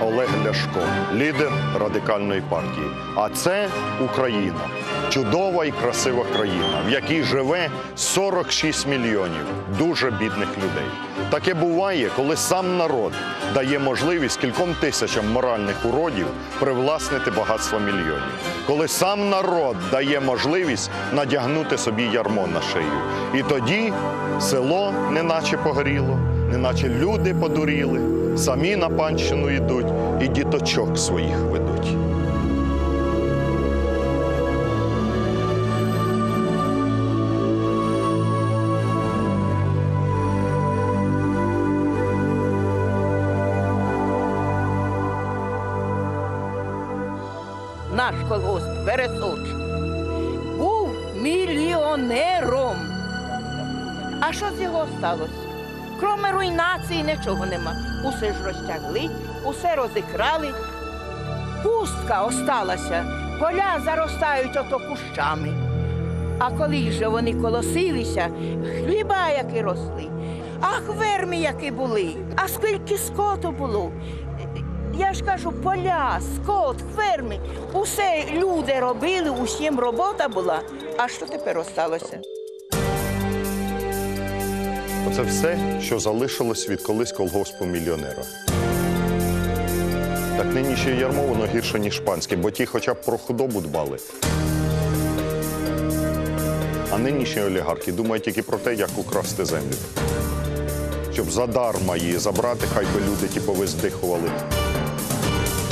Олег Ляшко, лідер радикальної партії. А це Україна. Чудова і красива країна, в якій живе 46 мільйонів дуже бідних людей. Таке буває, коли сам народ дає можливість кільком тисячам моральних уродів привласнити багатство мільйонів. Коли сам народ дає можливість надягнути собі ярмо на шию. І тоді село неначе погоріло, неначе люди подуріли, самі на панщину йдуть і діточок своїх ведуть. наш колгосп Вересоч був мільйонером. А що з його сталося? Кроме руйнації нічого нема. Усе ж розтягли, усе розікрали. Пустка осталася, поля заростають ото кущами. А коли ж вони колосилися, хліба які росли, ах, верми які були, а скільки скоту було. Я ж кажу, поля, скот, ферми, усе люди робили, усім робота була. А що тепер осталося? Оце все, що залишилось від колись колгоспу мільйонера. Так нині ще ярмо воно гірше, ніж шпанське, бо ті хоча б про худобу дбали. А нинішні олігархи думають тільки про те, як украсти землю. Щоб задарма її забрати, хай би люди ті повиздихували.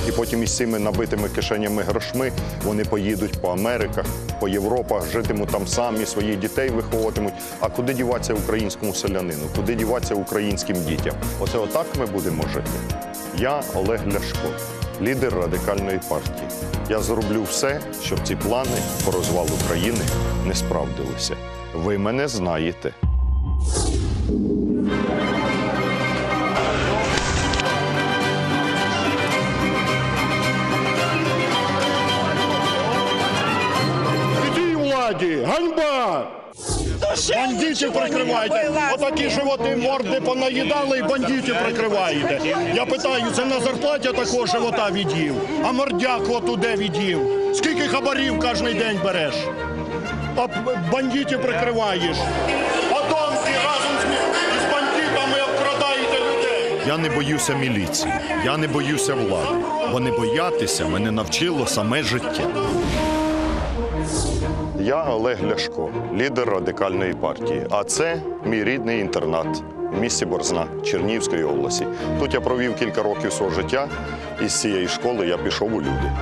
І потім із цими набитими кишенями грошми вони поїдуть по Америках, по Європах, житимуть там самі, своїх дітей виховуватимуть. А куди діватися українському селянину? Куди діватися українським дітям? Оце отак ми будемо жити. Я Олег Ляшко, лідер радикальної партії. Я зроблю все, щоб ці плани по розвалу країни не справдилися. Ви мене знаєте. Владі? Ганьба! Бандитів прикриваєте. Отакі животи морди понаїдали і бандитів прикриваєте. Я питаю, це на зарплаті такого живота від'їв? А мордяк от де від'їв? Скільки хабарів кожен день береш? А бандитів прикриваєш. Потім всі разом з, з бандитами обкрадаєте людей. Я не боюся міліції, я не боюся влади, бо не боятися мене навчило саме життя. Я Олег Ляшко, лідер радикальної партії. А це мій рідний інтернат в місті Борзна Чернігівської області. Тут я провів кілька років свого життя, і з цієї школи я пішов у люди.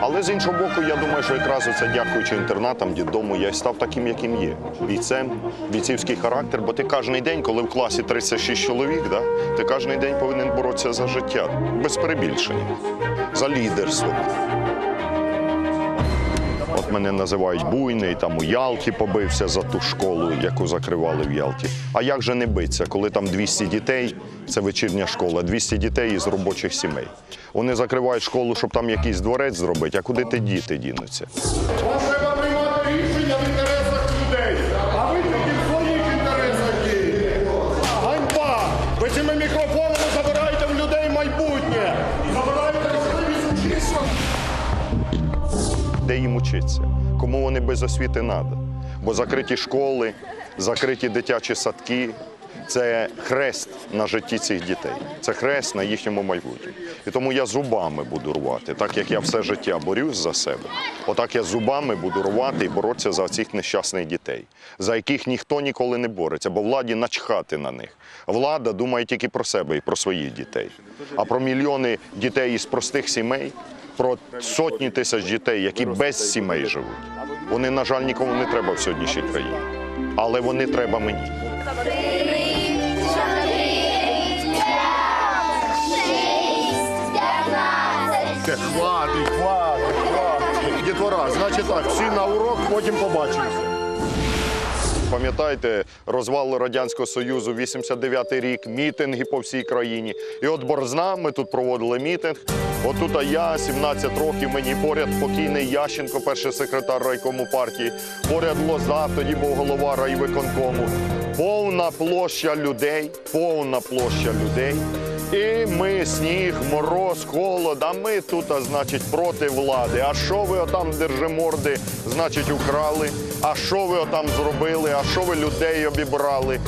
Але з іншого боку, я думаю, що якраз оце дякуючи інтернатам, дідому, я й став таким, яким є. Бійцем, бійцівський характер, бо ти кожен день, коли в класі 36 чоловік, да, ти кожен день повинен боротися за життя, без перебільшення, за лідерство. Мене називають буйний, там у Ялті побився за ту школу, яку закривали в Ялті. А як же не биться, коли там 200 дітей, це вечірня школа, 200 дітей із робочих сімей. Вони закривають школу, щоб там якийсь дворець зробити, а куди ти діти дінуться? Треба приймати рішення Де їм учиться? Кому вони без освіти треба? Бо закриті школи, закриті дитячі садки це хрест на житті цих дітей. Це хрест на їхньому майбутньому. І тому я зубами буду рвати, так як я все життя борюсь за себе. Отак я зубами буду рвати і боротися за цих нещасних дітей, за яких ніхто ніколи не бореться, бо владі начхати на них. Влада думає тільки про себе і про своїх дітей. А про мільйони дітей із простих сімей про сотні тисяч дітей, які без сімей живуть. Вони, на жаль, нікому не треба в сьогоднішній країні. Але вони треба мені. Хватить, хватить, хватить. Дітвора, значить так, всі на урок, потім побачимося. Пам'ятаєте, розвал Радянського Союзу, 89-й рік, мітинги по всій країні. І от Борзна, ми тут проводили мітинг. Отут я, 17 років, мені поряд покійний Ященко, перший секретар райкому партії, поряд Лоза, тоді був голова райвиконкому. Повна площа людей, повна площа людей. І ми сніг, мороз, холод, а ми тут, а, значить, проти влади. А що ви отам держиморди, значить, украли? А що ви отам зробили? А що ви людей обібрали?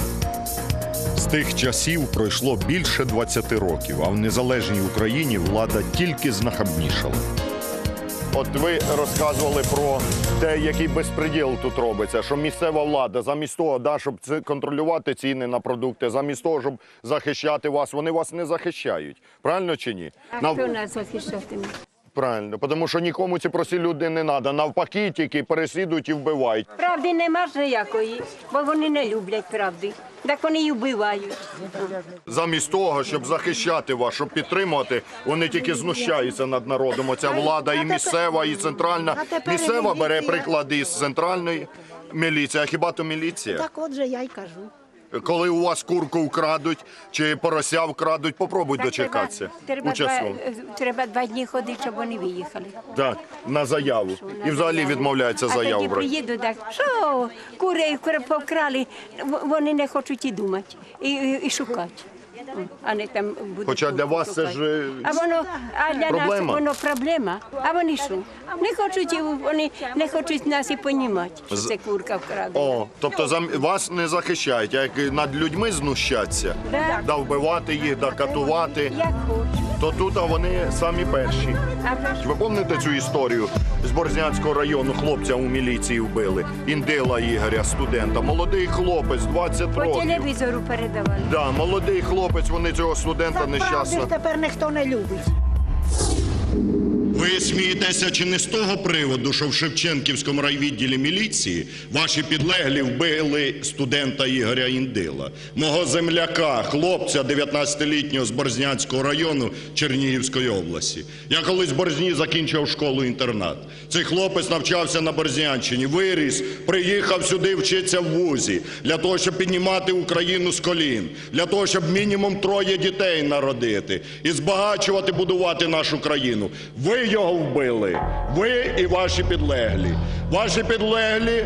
З тих часів пройшло більше 20 років, а в незалежній Україні влада тільки знахабнішала. От ви розказували про те, який безпреділ тут робиться, що місцева влада замість того, да, щоб це контролювати ціни на продукти, замість того, щоб захищати вас, вони вас не захищають. Правильно чи ні? А Нав- хто нас захищатиме? Правильно, тому що нікому ці прості люди не треба. Навпаки, тільки переслідують і вбивають. Правди нема ж ніякої, бо вони не люблять правди. Так вони й вбивають. Замість того, щоб захищати вас, щоб підтримувати, вони тільки знущаються над народом. Оця влада і місцева, і центральна. Місцева бере приклади із центральної міліції. А хіба то міліція? Так от же я й кажу. Коли у вас курку вкрадуть чи порося вкрадуть, попробуй Так дочекатися. Треба, треба, Учасно. два, треба два дні ходити, щоб вони виїхали. Так, на заяву. І взагалі відмовляється а заяву тоді брати. приїду так, що кури кури покрали, в- вони не хочуть і думати, і, і, і шукати. А не там буде. Хоча для вас це ж, е, а воно, а для проблема. нас воно проблема. А вони що? Не хочуть, і вони не хочуть нас і понімати, що це курка вкрадена. О, тобто зам... вас не захищають, а як над людьми знущаться, Да. да вбивати їх, да катувати, Як хочуть. То тут вони самі перші. Ви пам'ятаєте цю історію з Борзнянського району? Хлопця у міліції вбили. Індила Ігоря, студента. Молодий хлопець, 20 по років. телевізору передавали. Да, молодий хлопець, вони цього студента правди нещасно. ж тепер ніхто не любить. Ви смієтеся чи не з того приводу, що в Шевченківському райвідділі міліції ваші підлеглі вбили студента Ігоря Індила, мого земляка, хлопця 19-літнього з Борзнянського району Чернігівської області. Я колись в Борзні закінчив школу-інтернат. Цей хлопець навчався на Борзнянщині, виріс, приїхав сюди вчитися в вузі для того, щоб піднімати Україну з колін, для того, щоб мінімум троє дітей народити і збагачувати, будувати нашу країну. Ви його вбили, ви і ваші підлеглі. Ваші підлеглі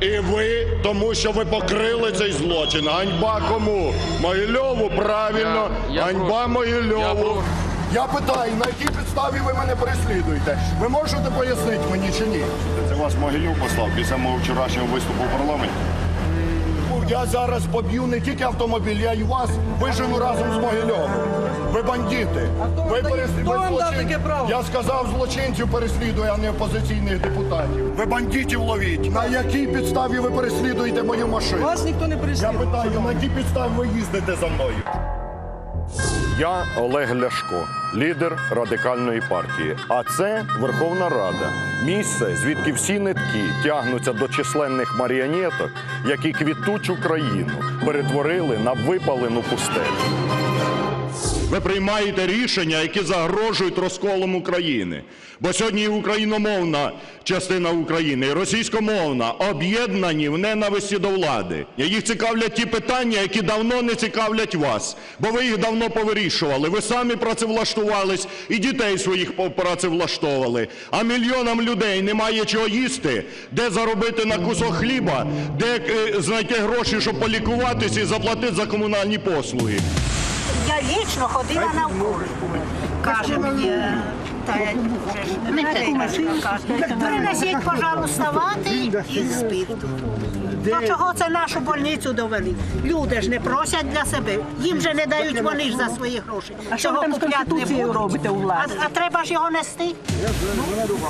і ви, тому що ви покрили цей злочин. Ганьба кому? Могильову, правильно, Я- я ганьба прошу. Могильову. Я прошу. Я питаю, на якій підставі ви мене переслідуєте? Ви можете пояснити мені чи ні? Це вас Могилів послав після мого вчорашнього виступу в парламенті. Я зараз поб'ю не тільки автомобіль, я й вас вижену разом з Могильовим. Ви бандити. Ви переслідуєте Я сказав, злочинців переслідує, а не опозиційних депутатів. Ви бандитів ловіть. На якій підставі ви переслідуєте мою машину? Вас ніхто не Я питаю, на якій підставі ви їздите за мною? Я Олег Ляшко, лідер радикальної партії. А це Верховна Рада, місце, звідки всі нитки тягнуться до численних маріонеток, які квітучу країну перетворили на випалену пустелю. Ви приймаєте рішення, які загрожують розколом України. Бо сьогодні і україномовна частина України, і російськомовна об'єднані в ненависті до влади. І Їх цікавлять ті питання, які давно не цікавлять вас, бо ви їх давно повирішували. Ви самі працевлаштувались і дітей своїх працевлаштовували. А мільйонам людей немає чого їсти, де заробити на кусок хліба, де е, знайти гроші, щоб полікуватися і заплатити за комунальні послуги. Я лічно ходила на укол. Каже мені, та принесіть, пожалуйста, вати і спирту. Ну чого це нашу больницю довели? Люди ж не просять для себе. Їм же не дають вони ж за свої гроші. А що ви там з Конституцією робите у владі? А, а треба ж його нести?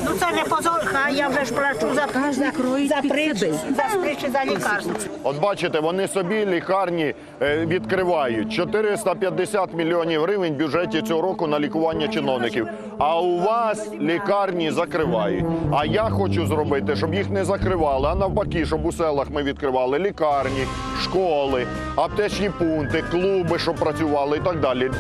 Ну це не позор. Хай я вже ж плачу за, за, за причі, за причі, за лікарство. От бачите, вони собі лікарні е, відкривають 450 мільйонів гривень в бюджеті цього року на лікування чиновників. А у вас лікарні закривають. А я хочу зробити, щоб їх не закривали, а навпаки, щоб у селах ми відкривали лікарні, школи, аптечні пункти, клуби, щоб працювали і так далі.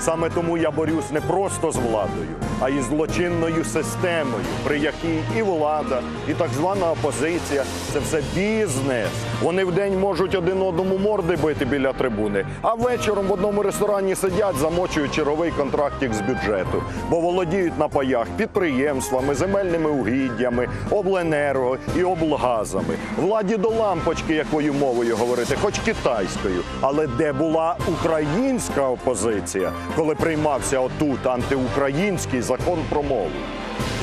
Саме тому я борюсь не просто з владою, а із злочинною системою, при якій і влада, і так звана опозиція це все бізнес. Вони вдень можуть один одному морди бити біля трибуни, а вечором в одному ресторані сидять, замочують черговий контрактик з бюджету, бо володіють на паях підприємствами, земельними угіддями, обленерго і облгазами. Владі до лампочки, якою мовою говорити, хоч китайською. Але де була українська опозиція, коли приймався отут антиукраїнський закон про мову?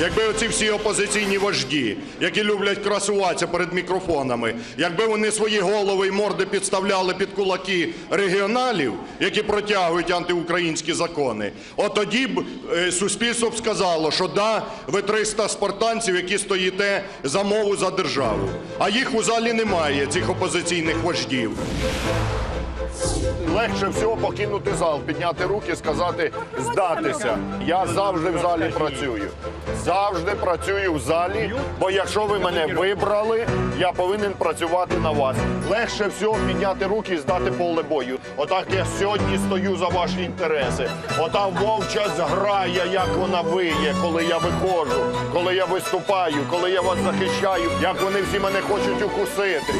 Якби оці всі опозиційні вожді, які люблять красуватися перед мікрофонами, якби вони свої голови і морди підставляли під кулаки регіоналів, які протягують антиукраїнські закони, от тоді б е, суспільство б сказало, що да, ви 300 спартанців, які стоїте за мову за державу. А їх у залі немає, цих опозиційних вождів. Легше всього покинути зал, підняти руки, сказати здатися. Я завжди в залі працюю. Завжди працюю в залі, бо якщо ви мене вибрали, я повинен працювати на вас. Легше всього підняти руки і здати поле бою. Отак я сьогодні стою за ваші інтереси. Ота вовча зграя, як вона виє, коли я виходжу, коли я виступаю, коли я вас захищаю, як вони всі мене хочуть укусити.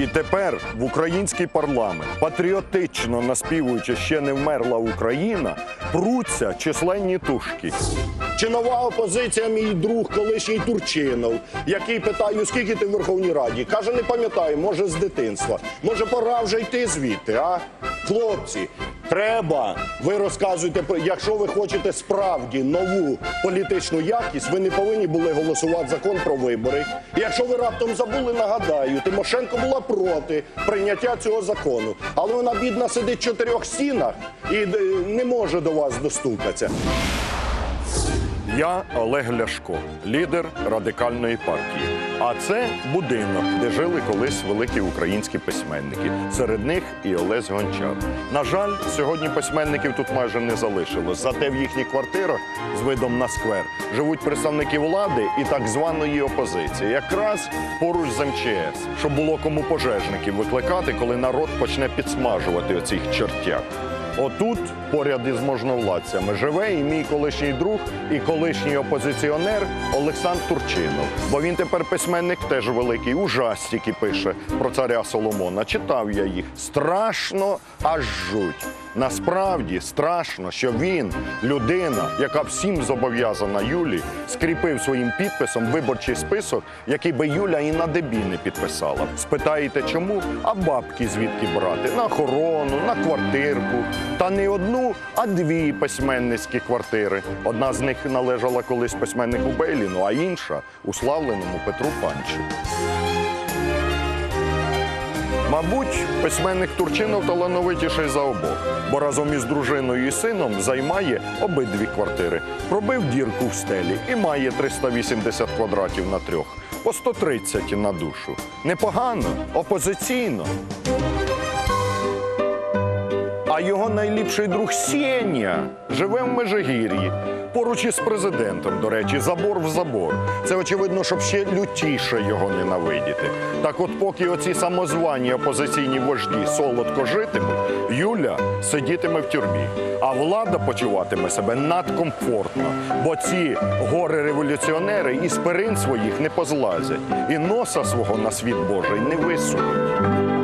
І тепер в український парламент, патріотично наспівуючи ще не вмерла Україна, пруться численні тушки. Чи нова опозиція, мій друг, колишній Турчинов, який питаю, скільки ти в Верховній Раді? Каже, не пам'ятаю, може з дитинства. Може, пора вже йти звідти, а? Хлопці, треба. Ви розказуєте, якщо ви хочете справді нову політичну якість, ви не повинні були голосувати закон про вибори. Якщо ви раптом забули, нагадаю, Тимошенко була проти прийняття цього закону. Але вона бідна сидить в чотирьох стінах і е, не може до вас достукатися. Я Олег Ляшко, лідер радикальної партії. А це будинок, де жили колись великі українські письменники. Серед них і Олесь Гончар. На жаль, сьогодні письменників тут майже не залишилось. Зате в їхніх квартирах з видом на сквер живуть представники влади і так званої опозиції, якраз поруч з МЧС, щоб було кому пожежників викликати, коли народ почне підсмажувати оцих чертяк. Отут, поряд із можновладцями, живе і мій колишній друг, і колишній опозиціонер Олександр Турчинов. Бо він тепер письменник теж великий, ужастики пише про царя Соломона. Читав я їх. Страшно, аж жуть. Насправді страшно, що він, людина, яка всім зобов'язана Юлі, скріпив своїм підписом виборчий список, який би Юля і на дебі не підписала. Спитаєте, чому? А бабки звідки брати? На охорону, на квартирку. Та не одну, а дві письменницькі квартири. Одна з них належала колись письменнику Бейліну, а інша уславленому Петру Панчу. Мабуть, письменник Турчинов талановитіший за обох, бо разом із дружиною і сином займає обидві квартири. Пробив дірку в стелі і має 380 квадратів на трьох, по 130 на душу. Непогано, опозиційно. А його найліпший друг Сєня живе в Межигір'ї. Поруч із президентом, до речі, забор в забор. Це очевидно, щоб ще лютіше його ненавидіти. Так от, поки оці самозвані опозиційні вожді солодко житимуть, Юля сидітиме в тюрмі, а влада почуватиме себе надкомфортно, бо ці гори-революціонери із перин своїх не позлазять і носа свого на світ Божий не висунуть.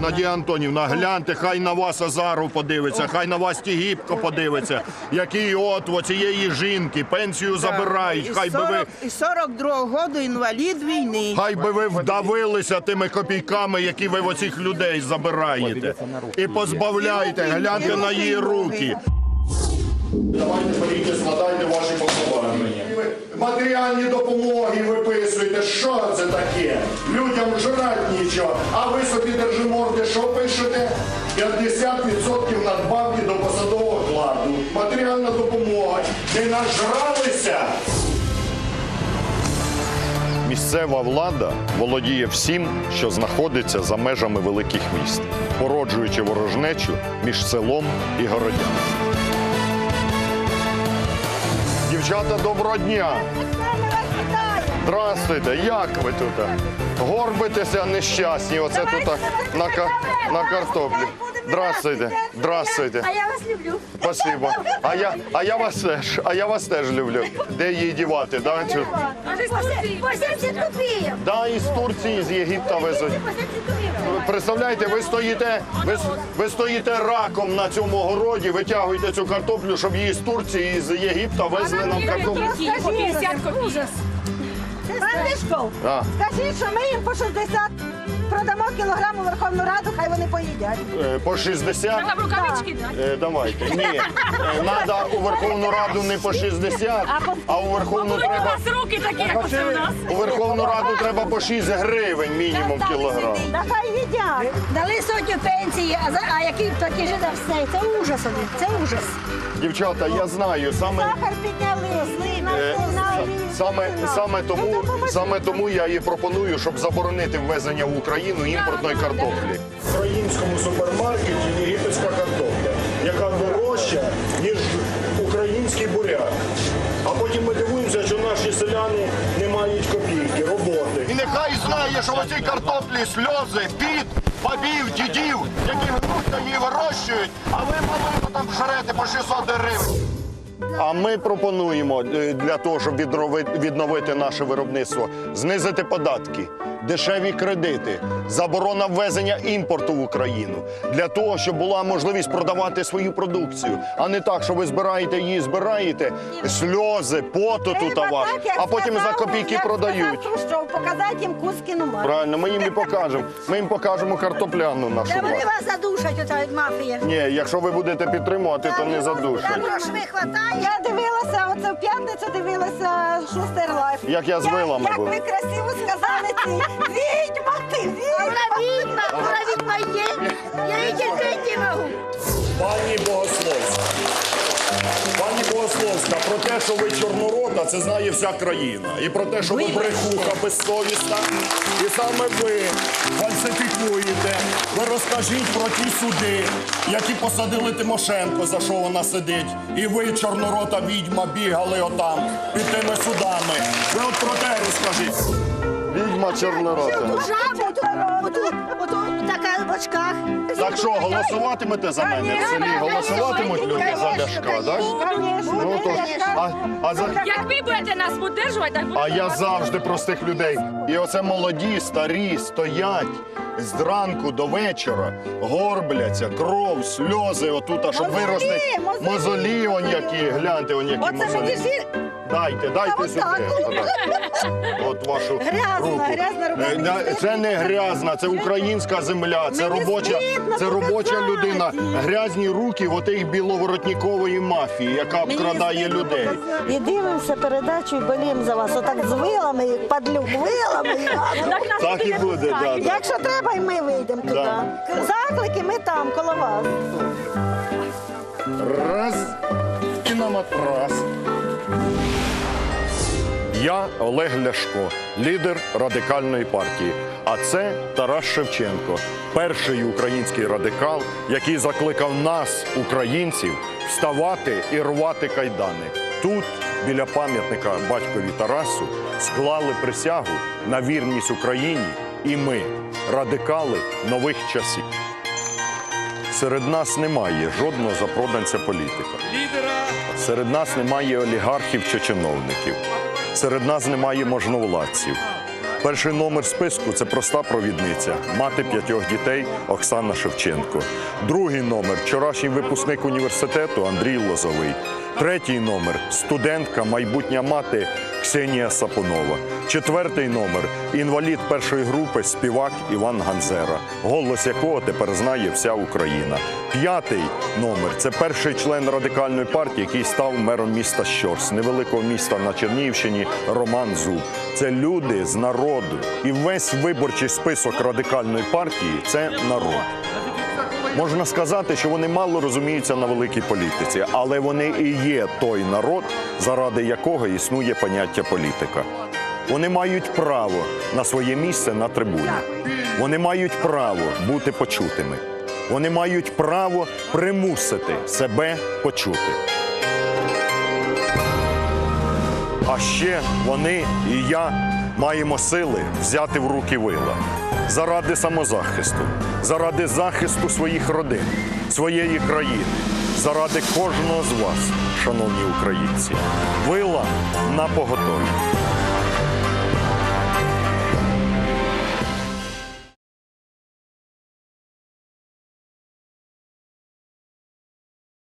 Надія Антонівна, гляньте, хай на вас Азаров подивиться, хай на вас Тігіпко подивиться, який от у цієї жінки пенсію забирають, хай би ви. Із 42-го року інвалід війни. Хай би ви вдавилися тими копійками, які ви в оцих людей забираєте. І позбавляйте, гляньте на її руки. Давайте беріть, складайте ваші повноваження. Матеріальні допомоги виписуєте. Що це таке? Людям жрать нічого. А ви собі держиморди, що пишете? 50% надбавки до посадового окладу. Матеріальна допомога. Не нажралися? Місцева влада володіє всім, що знаходиться за межами великих міст, породжуючи ворожнечу між селом і городянами. Дівчата, доброго дня! Здравствуйте, як ви тут? Горбитеся нещасні, оце тут на, на картоплі. Здравствуйте. Здравствуйте. А я вас люблю. Спасибо. А я, а я вас теж, а я вас теж люблю. Де її дівати? Да, цю? По 70 копійок. да із Турції, з Єгипта везуть. По 70 копійок. Представляєте, ви стоїте, ви, ви стоїте раком на цьому городі, витягуєте цю картоплю, щоб її з Турції, з Єгипта везли нам картоплю. Ужас. Франтишков, А, скажіть, що ми їм по 60 продамо кілограм у Верховну Раду, хай вони поїдять. е, по 60. Е, Давайте. Ні. Е, Надо у Верховну Раду не по 60, а у Верховну треба. руки такі, як оце у нас. У Верховну Раду треба по 6 гривень мінімум кілограм. Да хай їдять. Дали сотню пенсії, а, за, а які такі ж все. Це ужас один, це ужас. Дівчата, я знаю, саме. Сахар підняли, Е, все, на са- олію. Саме, саме, тому, Ну, саме тому я і пропоную, щоб заборонити ввезення в Україну імпортної картоплі. В українському супермаркеті єгипетська картопля, яка дорожча, ніж український буряк. А потім ми дивуємося, що наші селяни не мають копійки, роботи. І нехай знає, що в цій картоплі сльози, під, бабів, дідів, які гнуться її вирощують, а ви малину там шарете по 600 гривень. А ми пропонуємо е, для того, щоб відновити наше виробництво, знизити податки, дешеві кредити, заборона ввезення імпорту в Україну для того, щоб була можливість продавати свою продукцію, а не так, що ви збираєте її, збираєте сльози, поту тут Треба ваш, а потім за копійки продають. сказав Хрущов, показати їм Кузькіну мать. Правильно, ми їм і покажемо. Ми їм покажемо картопляну нашу. Та вони вас задушать, ота мафія. Ні, якщо ви будете підтримувати, то не задушать. Грошей хватає. Я дивилася, оце в п'ятницю дивилася Шустер Лайф. Як я з вилами Як ви красиво сказали ці відьма ти, відьма. Вона відьма, вона відьма є. Я її терпіти не можу. Пані Богословська. Пані Богословська, про те, що ви чорнорода, це знає вся країна. І про те, що ви брехуха безсовісна. І саме ви фальсифікуєте. Ви розкажіть про ті суди, які посадили Тимошенко, за що вона сидить. І ви, чорнорота відьма, бігали отам під тими судами. Ви от про те розкажіть. Відьма чорнорота. Жабу, отут, отут, така в очках. Так що, голосуватимете за мене в селі? Голосуватимуть люди за Ляшка, так? Ну, то, а, а, за, Як ви будете нас поддержувати, так буде. а я завжди простих людей. І оце молоді, старі стоять зранку до вечора, горбляться, кров, сльози отут, щоб Мозолі, вирости. мозолі. Мозолі, он які, гляньте, он які Оце мені мозолі. жі... Дайте, дайте сюди. отак. От вашу Грязна, руку. грязна рука. Е, Це не грязна, це українська земля, це Мені робоча, стидно це робоча людина. Грязні руки отих біловоротнікової мафії, яка обкрадає людей. І дивимося передачу і боліємо за вас. Отак з вилами, падлюк, вилами. Так і буде, да, да. Якщо треба, і ми вийдемо туди. Да. Заклики ми там, коло вас. Раз і на матрас. Я Олег Ляшко, лідер радикальної партії. А це Тарас Шевченко, перший український радикал, який закликав нас, українців, вставати і рвати кайдани. Тут, біля пам'ятника батькові Тарасу, склали присягу на вірність Україні і ми, радикали нових часів. Серед нас немає жодного запроданця політика. Серед нас немає олігархів чи чиновників. Серед нас немає можновладців. Перший номер списку це проста провідниця, мати п'ятьох дітей Оксана Шевченко. Другий номер вчорашній випускник університету Андрій Лозовий. Третій номер студентка, майбутня мати Ксенія Сапунова. Четвертий номер інвалід першої групи, співак Іван Ганзера, голос якого тепер знає вся Україна. П'ятий номер це перший член радикальної партії, який став мером міста Щорс, невеликого міста на Чернігівщині Роман Зуб. Це люди з народу. І весь виборчий список радикальної партії це народ. Можна сказати, що вони мало розуміються на великій політиці, але вони і є той народ, заради якого існує поняття політика. Вони мають право на своє місце на трибуні. Вони мають право бути почутими. Вони мають право примусити себе почути. А ще вони і я маємо сили взяти в руки вила. заради самозахисту, заради захисту своїх родин, своєї країни, заради кожного з вас, шановні українці. Вила на поготові.